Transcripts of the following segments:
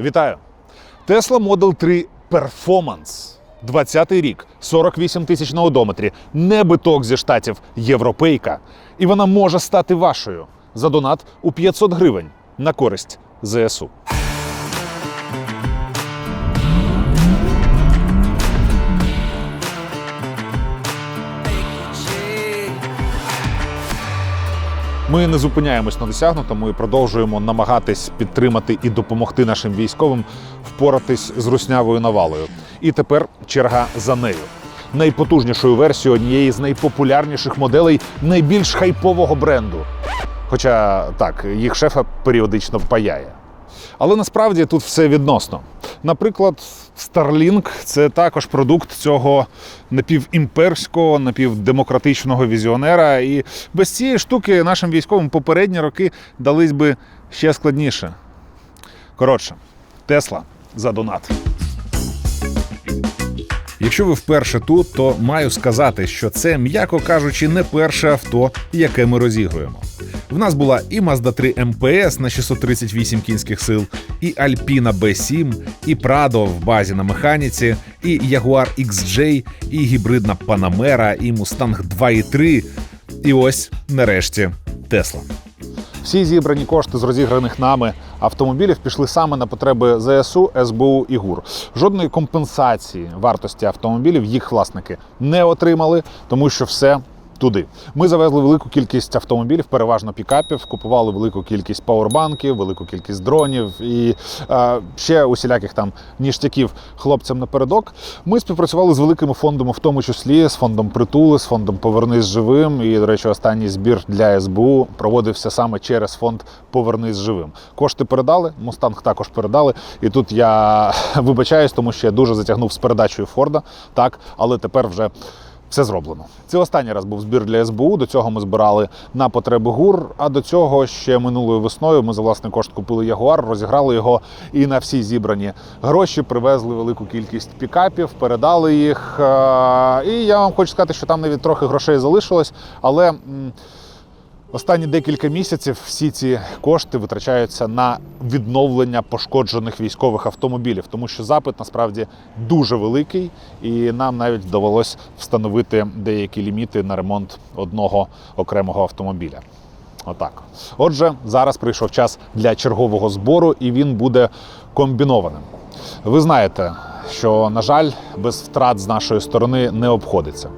Вітаю! Tesla Model 3 Performance. 20-й рік, 48 тисяч на одометрі, не биток зі штатів, європейка. І вона може стати вашою за донат у 500 гривень на користь ЗСУ. Ми не зупиняємось на досягнутому і продовжуємо намагатись підтримати і допомогти нашим військовим впоратись з руснявою навалою. І тепер черга за нею. Найпотужнішою версією однієї з найпопулярніших моделей найбільш хайпового бренду. Хоча так, їх шефа періодично паяє. Але насправді тут все відносно. Наприклад, Starlink – це також продукт цього напівімперського, напівдемократичного візіонера. І без цієї штуки нашим військовим попередні роки дались би ще складніше. Коротше, Тесла за донат. Якщо ви вперше тут, то маю сказати, що це, м'яко кажучи, не перше авто, яке ми розігруємо. В нас була і Mazda 3 МПС на 638 кінських сил, і Alpina B7, і Prado в базі на механіці, і Jaguar XJ, і гібридна Panamera, і Mustang 2.3. І ось, нарешті, Tesla. Всі зібрані кошти з розіграних нами автомобілів пішли саме на потреби ЗСУ, СБУ і ГУР. Жодної компенсації вартості автомобілів їх власники не отримали, тому що все. Туди ми завезли велику кількість автомобілів, переважно пікапів, купували велику кількість пауербанків, велику кількість дронів і е, ще усіляких там ніштяків хлопцям напередок. Ми співпрацювали з великими фондами, в тому числі з фондом Притули, з фондом Повернись живим. І, до речі, останній збір для СБУ проводився саме через фонд Повернись живим. Кошти передали, Мустанг також передали. І тут я вибачаюсь, тому що я дуже затягнув з передачею Форда. Так, але тепер вже. Все зроблено. Це останній раз був збір для СБУ. До цього ми збирали на потреби ГУР. А до цього ще минулою весною ми за власний кошт купили Ягуар, розіграли його і на всі зібрані гроші привезли велику кількість пікапів, передали їх. Е, І я вам хочу сказати, що там навіть трохи грошей залишилось, але. Останні декілька місяців всі ці кошти витрачаються на відновлення пошкоджених військових автомобілів, тому що запит насправді дуже великий, і нам навіть довелось встановити деякі ліміти на ремонт одного окремого автомобіля. Отак. Отже, зараз прийшов час для чергового збору, і він буде комбінованим. Ви знаєте, що, на жаль, без втрат з нашої сторони не обходиться.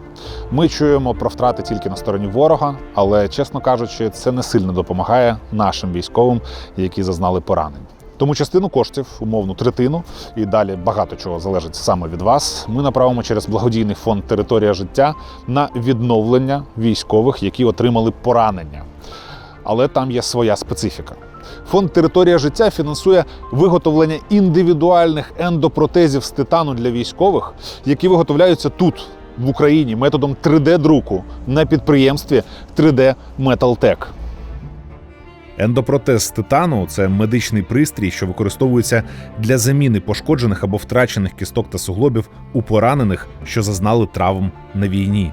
Ми чуємо про втрати тільки на стороні ворога, але, чесно кажучи, це не сильно допомагає нашим військовим, які зазнали поранень. Тому частину коштів, умовну третину, і далі багато чого залежить саме від вас. Ми направимо через благодійний фонд Територія життя на відновлення військових, які отримали поранення. Але там є своя специфіка. Фонд Територія життя фінансує виготовлення індивідуальних ендопротезів з титану для військових, які виготовляються тут, в Україні, методом 3D-друку на підприємстві 3D Metaltech. Ендопротез з титану це медичний пристрій, що використовується для заміни пошкоджених або втрачених кісток та суглобів у поранених, що зазнали травм на війні.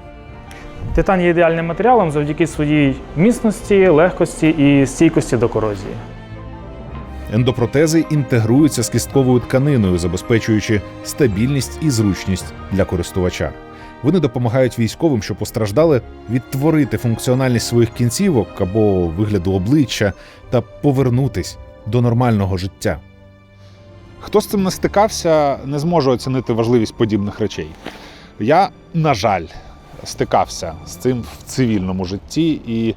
Титан є ідеальним матеріалом завдяки своїй міцності, легкості і стійкості до корозії. Ендопротези інтегруються з кістковою тканиною, забезпечуючи стабільність і зручність для користувача. Вони допомагають військовим, що постраждали, відтворити функціональність своїх кінцівок або вигляду обличчя та повернутись до нормального життя. Хто з цим не стикався, не зможе оцінити важливість подібних речей. Я, на жаль, стикався з цим в цивільному житті і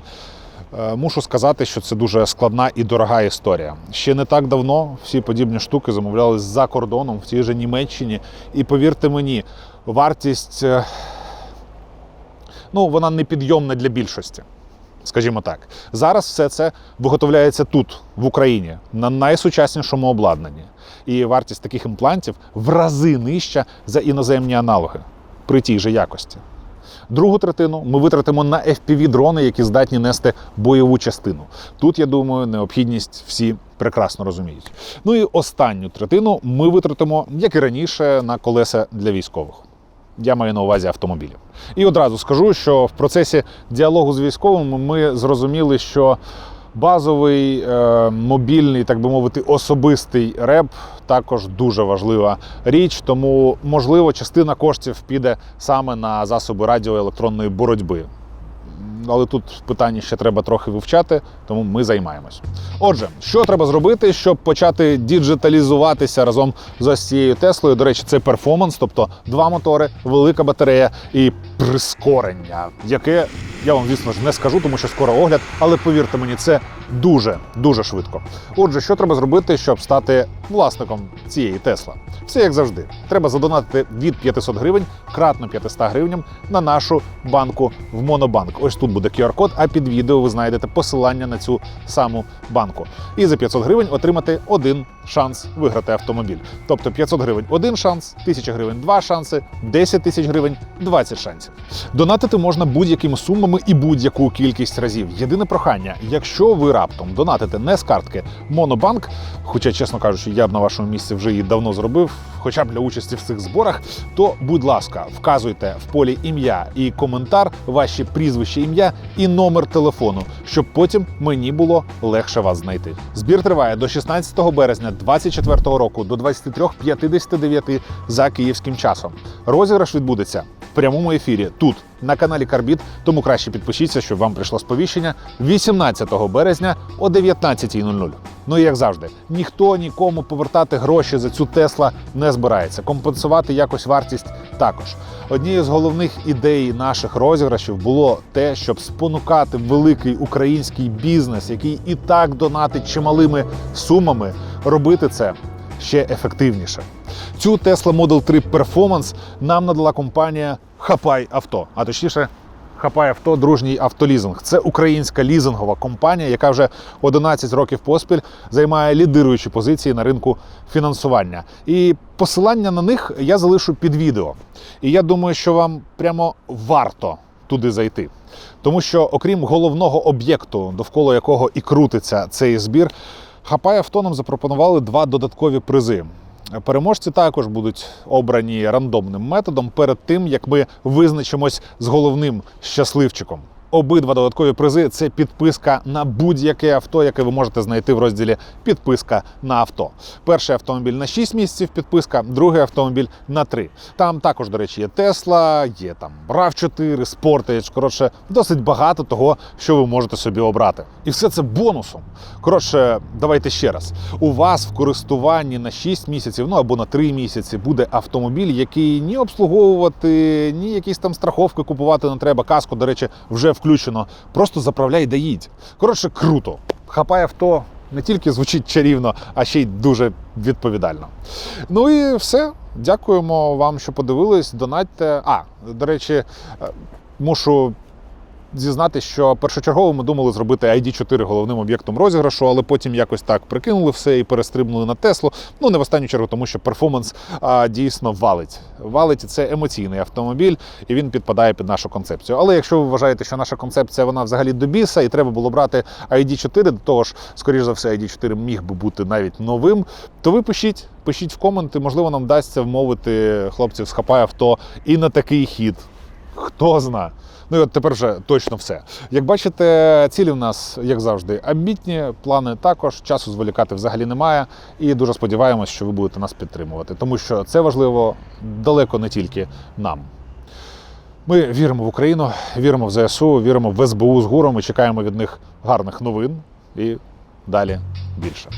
е, мушу сказати, що це дуже складна і дорога історія. Ще не так давно всі подібні штуки замовляли за кордоном в тій же Німеччині. І повірте мені, вартість е, ну, вона непідйомна для більшості. Скажімо так, зараз все це виготовляється тут, в Україні, на найсучаснішому обладнанні. І вартість таких імплантів в рази нижча за іноземні аналоги при тій же якості. Другу третину ми витратимо на FPV-дрони, які здатні нести бойову частину. Тут, я думаю, необхідність всі прекрасно розуміють. Ну і останню третину ми витратимо, як і раніше, на колеса для військових. Я маю на увазі автомобілів. І одразу скажу, що в процесі діалогу з військовими ми зрозуміли, що базовий, е, мобільний, так би мовити, особистий реп також дуже важлива річ. Тому, можливо, частина коштів піде саме на засоби радіоелектронної боротьби. Але тут питання ще треба трохи вивчати, тому ми займаємось. Отже, що треба зробити, щоб почати діджиталізуватися разом з ось цією Теслою? До речі, це перформанс, тобто два мотори, велика батарея і прискорення, яке я вам, звісно ж, не скажу, тому що скоро огляд, але повірте мені, це дуже дуже швидко. Отже, що треба зробити, щоб стати власником цієї Тесла? Все як завжди. Треба задонатити від 500 гривень кратно 500 гривням на нашу банку в Монобанк. Ось тут буде QR-код, а під відео ви знайдете посилання на цю саму банку. І за 500 гривень отримати один шанс виграти автомобіль. Тобто 500 гривень один шанс, 1000 гривень два шанси, 10 тисяч гривень 20 шансів. Донатити можна будь-якими сумами і будь-яку кількість разів. Єдине прохання, якщо ви раптом донатите не з картки Монобанк, хоча, чесно кажучи, я б на вашому місці вже її давно зробив, хоча б для участі в цих зборах, то будь ласка, вказуйте в полі ім'я і коментар, ваші прізвище, ім'я і номер телефону, щоб потім мені було легше вас знайти. Збір триває до 16 березня 2024 року до 23.59 за київським часом. Розіграш відбудеться прямому ефірі тут, на каналі Карбіт. Тому краще підпишіться, щоб вам прийшло сповіщення 18 березня о 19.00. Ну і як завжди, ніхто нікому повертати гроші за цю Тесла не збирається. Компенсувати якось вартість також. Однією з головних ідей наших розіграшів було те, щоб спонукати великий український бізнес, який і так донатить чималими сумами, робити це ще ефективніше. Цю Tesla Model 3 Performance нам надала компанія Хапай Авто, а точніше. Хапай авто, дружній автолізинг. Це українська лізингова компанія, яка вже 11 років поспіль займає лідируючі позиції на ринку фінансування. І посилання на них я залишу під відео. І я думаю, що вам прямо варто туди зайти. Тому що, окрім головного об'єкту, довкола якого і крутиться цей збір, Хапай авто нам запропонували два додаткові призи. Переможці також будуть обрані рандомним методом перед тим, як ми визначимось з головним щасливчиком. Обидва додаткові призи це підписка на будь-яке авто, яке ви можете знайти в розділі Підписка на авто. Перший автомобіль на 6 місяців підписка, другий автомобіль на 3. Там також, до речі, є Tesla, є там rav 4 Sportage. Коротше, досить багато того, що ви можете собі обрати. І все це бонусом. Коротше, давайте ще раз. У вас в користуванні на 6 місяців, ну або на 3 місяці, буде автомобіль, який ні обслуговувати, ні якісь там страховки купувати не треба. Каску, до речі, вже включено. Просто заправляй да їдь. Коротше, круто. Хапай авто не тільки звучить чарівно, а ще й дуже відповідально. Ну і все. Дякуємо вам, що подивились. Донатьте. А, до речі, е, мушу зізнати, що першочергово ми думали зробити ID4 головним об'єктом розіграшу, але потім якось так прикинули все і перестрибнули на Теслу. Ну не в останню чергу, тому що перформанс а, дійсно валить. Валить це емоційний автомобіль, і він підпадає під нашу концепцію. Але якщо ви вважаєте, що наша концепція вона взагалі до біса, і треба було брати ID4, до того ж, скоріш за все, ID4 міг би бути навіть новим, то ви пишіть. Пишіть в коменти, можливо, нам вдасться вмовити хлопців з хапай авто і на такий хід. Хто зна. Ну і от тепер вже точно все. Як бачите, цілі в нас, як завжди, амбітні, плани також. Часу зволікати взагалі немає. І дуже сподіваємось, що ви будете нас підтримувати, тому що це важливо далеко не тільки нам. Ми віримо в Україну, віримо в ЗСУ, віримо в СБУ з гуром і чекаємо від них гарних новин і далі більше.